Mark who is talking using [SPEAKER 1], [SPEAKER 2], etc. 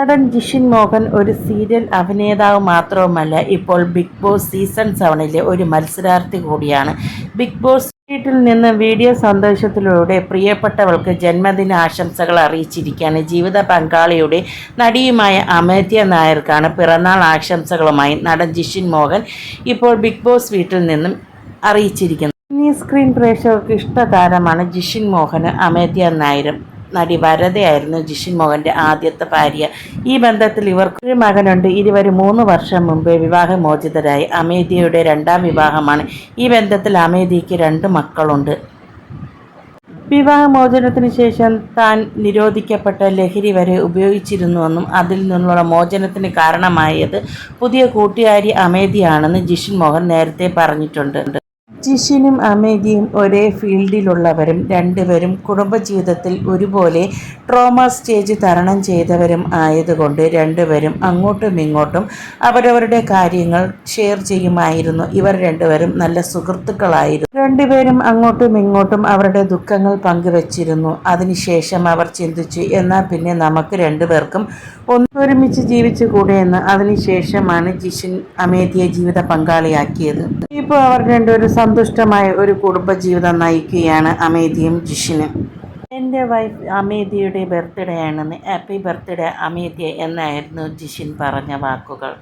[SPEAKER 1] നടൻ ജിഷിൻ മോഹൻ ഒരു സീരിയൽ അഭിനേതാവ് മാത്രവുമല്ല ഇപ്പോൾ ബിഗ് ബോസ് സീസൺ സെവനിലെ ഒരു മത്സരാർത്ഥി കൂടിയാണ്. ബിഗ് ബോസ് വീട്ടിൽ നിന്ന് വീഡിയോ സന്ദേശത്തിലൂടെ പ്രിയപ്പെട്ടവൾക്ക് ജന്മദിന ആശംസകൾ അറിയിച്ചിരിക്കുകയാണ്. ജീവിത പങ്കാളിയുടെ നടിയുമായ അമേത്യ നായർക്കാണ് പിറന്നാൾ ആശംസകളുമായി നടൻ ജിഷിൻ മോഹൻ ഇപ്പോൾ ബിഗ് ബോസ് വീട്ടിൽ നിന്നും അറിയിച്ചിരിക്കുന്നത്. സ്ക്രീൻ പ്രേക്ഷകർക്ക് ഇഷ്ടതാരമാണ് ജിഷിൻ മോഹന് അമേത്യ നായരും. നടി വരതയായിരുന്നു ജിഷിൻ മോഹന്റെ ആദ്യത്തെ ഭാര്യ. ഈ ബന്ധത്തിൽ ഇവർക്ക് ഒരു മകനുണ്ട്. ഇരുവരും മൂന്ന് വർഷം മുമ്പ് വിവാഹമോചിതരായി. അമേദിയുടെ രണ്ടാം വിവാഹമാണ്. ഈ ബന്ധത്തിൽ അമേദിക്ക് രണ്ട് മക്കളുണ്ട്. വിവാഹമോചനത്തിന് ശേഷം താൻ നിരോധിക്കപ്പെട്ട ലഹരി വരെ ഉപയോഗിച്ചിരുന്നുവെന്നും അതിൽ നിന്നുള്ള മോചനത്തിന് കാരണമായത് പുതിയ കൂട്ടുകാരി അമേദിയാണെന്ന് ജിഷിൻ മോഹൻ നേരത്തെ പറഞ്ഞിട്ടുണ്ട്. ജിഷിനും അമേദിയും ഒരേ ഫീൽഡിലുള്ളവരും രണ്ടുപേരും കുടുംബജീവിതത്തിൽ ഒരുപോലെ ട്രോമ സ്റ്റേജ് തരണം ചെയ്തവരും ആയതുകൊണ്ട് രണ്ടുപേരും അങ്ങോട്ടും ഇങ്ങോട്ടും അവരവരുടെ കാര്യങ്ങൾ ഷെയർ ചെയ്യുമായിരുന്നു. ഇവർ രണ്ടുപേരും നല്ല സുഹൃത്തുക്കളായിരുന്നു. രണ്ടുപേരും അങ്ങോട്ടും ഇങ്ങോട്ടും അവരുടെ ദുഃഖങ്ങൾ പങ്കുവച്ചിരുന്നു. അതിനുശേഷം അവർ ചിന്തിച്ചു എന്നാൽ പിന്നെ നമുക്ക് രണ്ടുപേർക്കും ഒന്നൊരുമിച്ച് ജീവിച്ചു കൂടെയെന്ന് അതിനുശേഷമാണ് ജിഷിൻ അമേദിയെ ജീവിത പങ്കാളിയാക്കിയത്. ഇപ്പോൾ അവർ രണ്ടുപേരും സന്തുഷ്ടമായ ഒരു കുടുംബജീവിതം നയിക്കുകയാണ് അമേദിയും ജിഷിനും. എന്റെ വൈഫ് അമേദിയുടെ ബർത്ത്ഡേ ആണെന്ന്. ഹാപ്പി ബർത്ത്ഡേ അമേദിയ എന്നായിരുന്നു ജിഷിൻ പറഞ്ഞ വാക്കുകൾ.